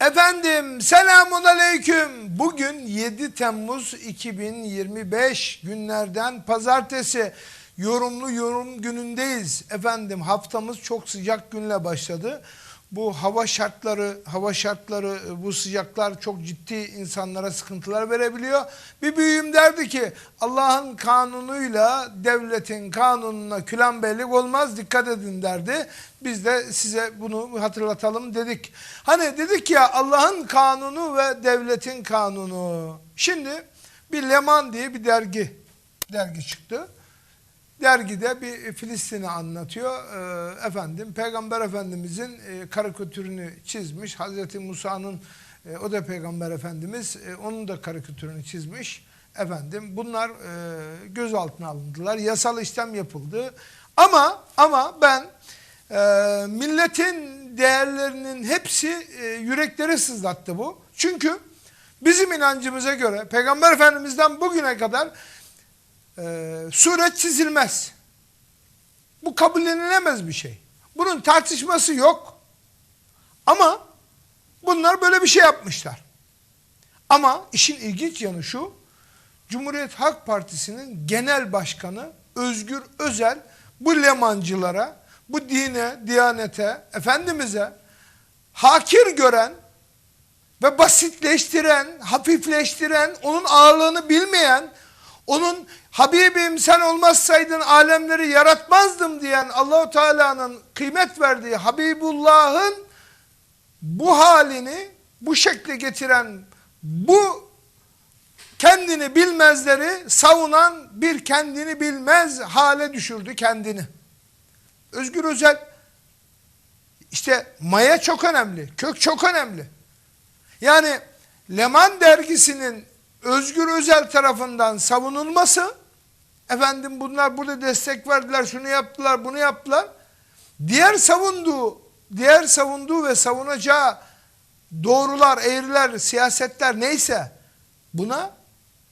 Efendim selamun aleyküm. Bugün 7 Temmuz 2025 günlerden pazartesi. Yorumlu yorum günündeyiz. Efendim haftamız çok sıcak günle başladı. Bu hava şartları, hava şartları, bu sıcaklar çok ciddi insanlara sıkıntılar verebiliyor. Bir büyüğüm derdi ki Allah'ın kanunuyla devletin kanununa külembelik olmaz dikkat edin derdi. Biz de size bunu hatırlatalım dedik. Hani dedik ya Allah'ın kanunu ve devletin kanunu. Şimdi bir Leman diye bir dergi dergi çıktı. Dergide bir Filistin'i anlatıyor. Ee, efendim Peygamber Efendimizin e, karikatürünü çizmiş. Hazreti Musa'nın e, o da Peygamber Efendimiz e, onun da karikatürünü çizmiş. Efendim bunlar e, gözaltına alındılar. Yasal işlem yapıldı. Ama ama ben milletin değerlerinin hepsi e, yürekleri sızlattı bu. Çünkü bizim inancımıza göre Peygamber Efendimiz'den bugüne kadar e, suret çizilmez. Bu kabullenilemez bir şey. Bunun tartışması yok. Ama bunlar böyle bir şey yapmışlar. Ama işin ilginç yanı şu, Cumhuriyet Halk Partisi'nin genel başkanı Özgür Özel bu lemancılara, bu dine, diyanete, efendimize hakir gören ve basitleştiren, hafifleştiren, onun ağırlığını bilmeyen, onun Habibim sen olmazsaydın alemleri yaratmazdım diyen Allahu Teala'nın kıymet verdiği Habibullah'ın bu halini bu şekle getiren bu kendini bilmezleri savunan bir kendini bilmez hale düşürdü kendini. Özgür Özel işte maya çok önemli, kök çok önemli. Yani Leman dergisinin Özgür Özel tarafından savunulması efendim bunlar burada destek verdiler, şunu yaptılar, bunu yaptılar. Diğer savunduğu, diğer savunduğu ve savunacağı doğrular, eğriler, siyasetler neyse buna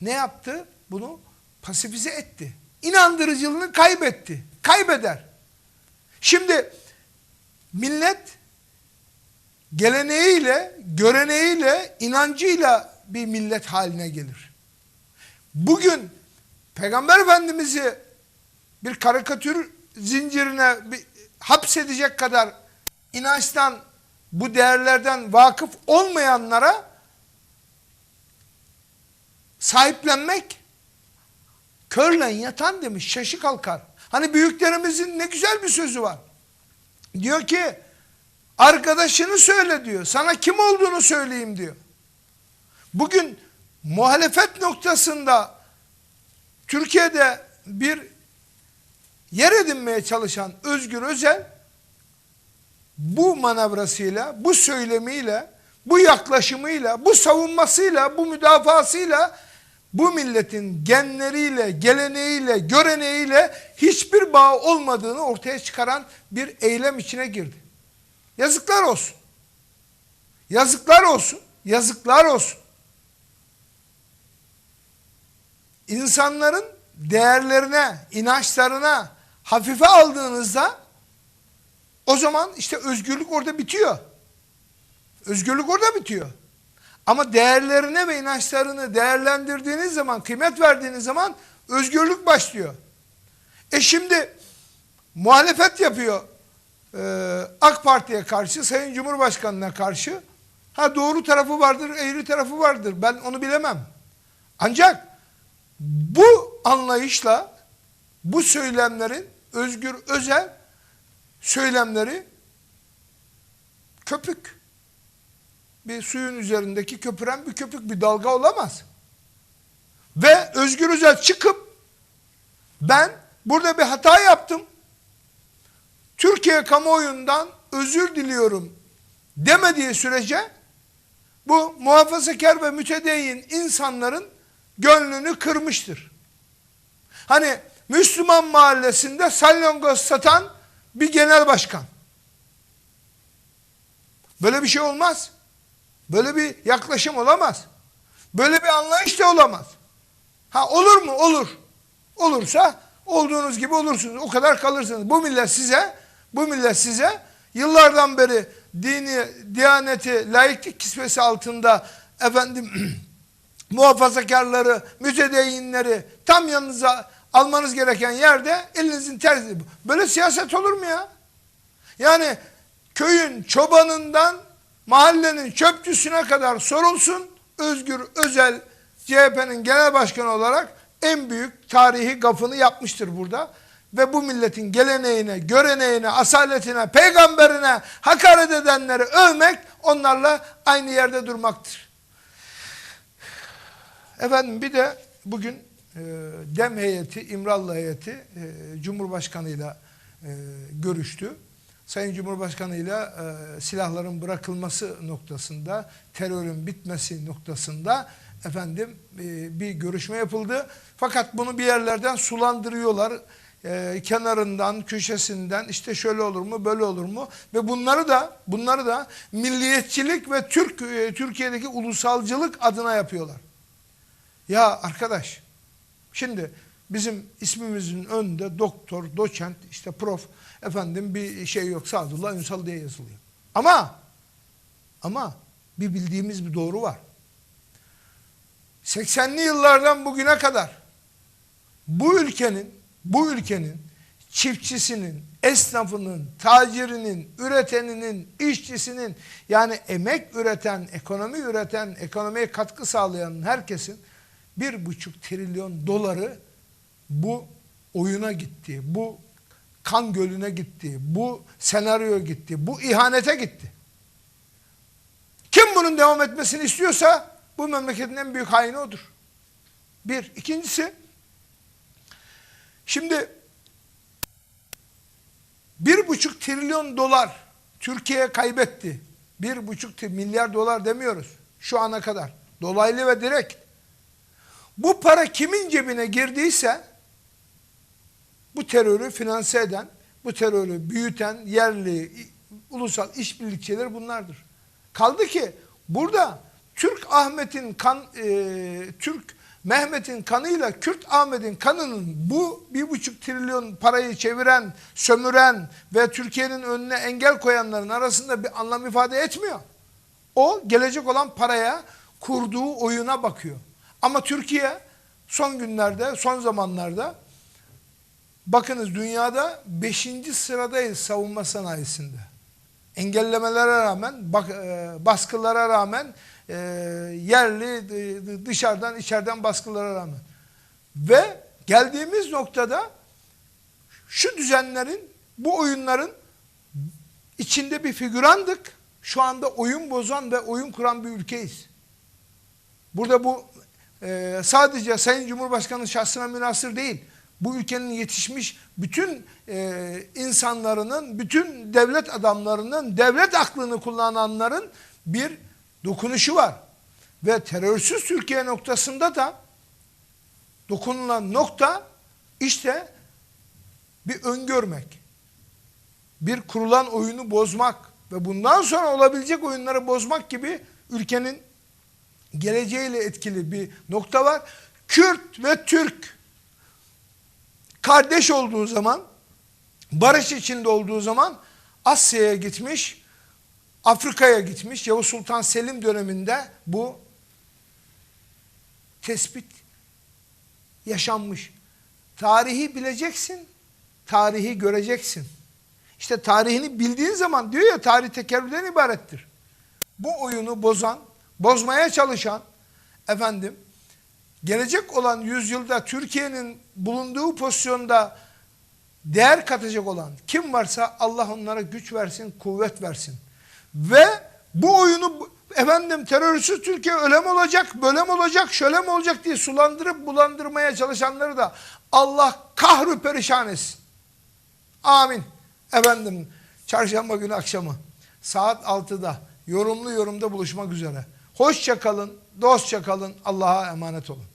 ne yaptı? Bunu pasifize etti. İnandırıcılığını kaybetti. Kaybeder. Şimdi millet geleneğiyle, göreneğiyle, inancıyla bir millet haline gelir. Bugün Peygamber Efendimiz'i bir karikatür zincirine bir, hapsedecek kadar inançtan, bu değerlerden vakıf olmayanlara sahiplenmek körle yatan demiş şaşı kalkar. Hani büyüklerimizin ne güzel bir sözü var. Diyor ki arkadaşını söyle diyor. Sana kim olduğunu söyleyeyim diyor. Bugün muhalefet noktasında Türkiye'de bir yer edinmeye çalışan Özgür Özel bu manevrasıyla, bu söylemiyle, bu yaklaşımıyla, bu savunmasıyla, bu müdafasıyla bu milletin genleriyle, geleneğiyle, göreneğiyle hiçbir bağ olmadığını ortaya çıkaran bir eylem içine girdi. Yazıklar olsun. Yazıklar olsun. Yazıklar olsun. İnsanların değerlerine, inançlarına hafife aldığınızda o zaman işte özgürlük orada bitiyor. Özgürlük orada bitiyor. Ama değerlerine ve inançlarını değerlendirdiğiniz zaman, kıymet verdiğiniz zaman özgürlük başlıyor. E şimdi muhalefet yapıyor e, AK Parti'ye karşı, Sayın Cumhurbaşkanı'na karşı. Ha doğru tarafı vardır, eğri tarafı vardır. Ben onu bilemem. Ancak bu anlayışla bu söylemlerin özgür özel söylemleri köpük. Bir suyun üzerindeki köpüren bir köpük bir dalga olamaz. Ve Özgür Özel çıkıp ben burada bir hata yaptım. Türkiye kamuoyundan özür diliyorum demediği sürece bu muhafazakar ve mütedeyyin insanların gönlünü kırmıştır. Hani Müslüman mahallesinde salyangoz satan bir genel başkan. Böyle bir şey olmaz. Böyle bir yaklaşım olamaz. Böyle bir anlayış da olamaz. Ha olur mu? Olur. Olursa olduğunuz gibi olursunuz. O kadar kalırsınız. Bu millet size, bu millet size yıllardan beri dini, diyaneti, laiklik kisvesi altında efendim muhafazakarları, mütedeyinleri tam yanınıza almanız gereken yerde elinizin tersi. Böyle siyaset olur mu ya? Yani köyün çobanından mahallenin çöpçüsüne kadar sorulsun. Özgür Özel CHP'nin genel başkanı olarak en büyük tarihi gafını yapmıştır burada. Ve bu milletin geleneğine, göreneğine, asaletine, peygamberine hakaret edenleri övmek onlarla aynı yerde durmaktır. Efendim bir de bugün e, DEM heyeti, İmralı heyeti e, Cumhurbaşkanıyla e, görüştü. Sayın Cumhurbaşkanıyla e, silahların bırakılması noktasında, terörün bitmesi noktasında efendim e, bir görüşme yapıldı. Fakat bunu bir yerlerden sulandırıyorlar. Kenarından, köşesinden işte şöyle olur mu, böyle olur mu? Ve bunları da bunları da milliyetçilik ve Türk Türkiye'deki ulusalcılık adına yapıyorlar. Ya arkadaş, şimdi bizim ismimizin önünde doktor, doçent, işte prof, efendim bir şey yok Sadullah Ünsal diye yazılıyor. Ama, ama bir bildiğimiz bir doğru var. 80'li yıllardan bugüne kadar bu ülkenin, bu ülkenin çiftçisinin, esnafının, tacirinin, üreteninin, işçisinin yani emek üreten, ekonomi üreten, ekonomiye katkı sağlayan herkesin bir buçuk trilyon doları bu oyuna gitti, bu kan gölüne gitti, bu senaryoya gitti, bu ihanete gitti. Kim bunun devam etmesini istiyorsa bu memleketin en büyük haini odur. Bir. İkincisi, şimdi bir buçuk trilyon dolar Türkiye kaybetti. Bir buçuk milyar dolar demiyoruz şu ana kadar. Dolaylı ve direkt. Bu para kimin cebine girdiyse bu terörü finanse eden, bu terörü büyüten yerli, ulusal işbirlikçileri bunlardır. Kaldı ki burada Türk Ahmet'in kan, e, Türk Mehmet'in kanıyla Kürt Ahmet'in kanının bu bir buçuk trilyon parayı çeviren, sömüren ve Türkiye'nin önüne engel koyanların arasında bir anlam ifade etmiyor. O gelecek olan paraya kurduğu oyuna bakıyor. Ama Türkiye son günlerde, son zamanlarda bakınız dünyada 5. sıradayız savunma sanayisinde. Engellemelere rağmen, e, baskılara rağmen, e, yerli, dışarıdan, içeriden baskılara rağmen. Ve geldiğimiz noktada şu düzenlerin, bu oyunların içinde bir figürandık. Şu anda oyun bozan ve oyun kuran bir ülkeyiz. Burada bu e, sadece Sayın Cumhurbaşkanı şahsına münasır değil. Bu ülkenin yetişmiş bütün e, insanların, bütün devlet adamlarının, devlet aklını kullananların bir dokunuşu var. Ve terörsüz Türkiye noktasında da dokunulan nokta işte bir öngörmek. Bir kurulan oyunu bozmak ve bundan sonra olabilecek oyunları bozmak gibi ülkenin geleceğiyle etkili bir nokta var. Kürt ve Türk kardeş olduğu zaman, barış içinde olduğu zaman Asya'ya gitmiş, Afrika'ya gitmiş. Yavuz Sultan Selim döneminde bu tespit yaşanmış. Tarihi bileceksin, tarihi göreceksin. İşte tarihini bildiğin zaman diyor ya tarih tekerrürden ibarettir. Bu oyunu bozan, bozmaya çalışan efendim gelecek olan yüzyılda Türkiye'nin bulunduğu pozisyonda değer katacak olan kim varsa Allah onlara güç versin, kuvvet versin. Ve bu oyunu efendim terörsüz Türkiye öyle mi olacak, böyle mi olacak, şöyle mi olacak diye sulandırıp bulandırmaya çalışanları da Allah kahru perişan etsin. Amin. Efendim çarşamba günü akşamı saat 6'da yorumlu yorumda buluşmak üzere. Hoşça kalın, dostça kalın, Allah'a emanet olun.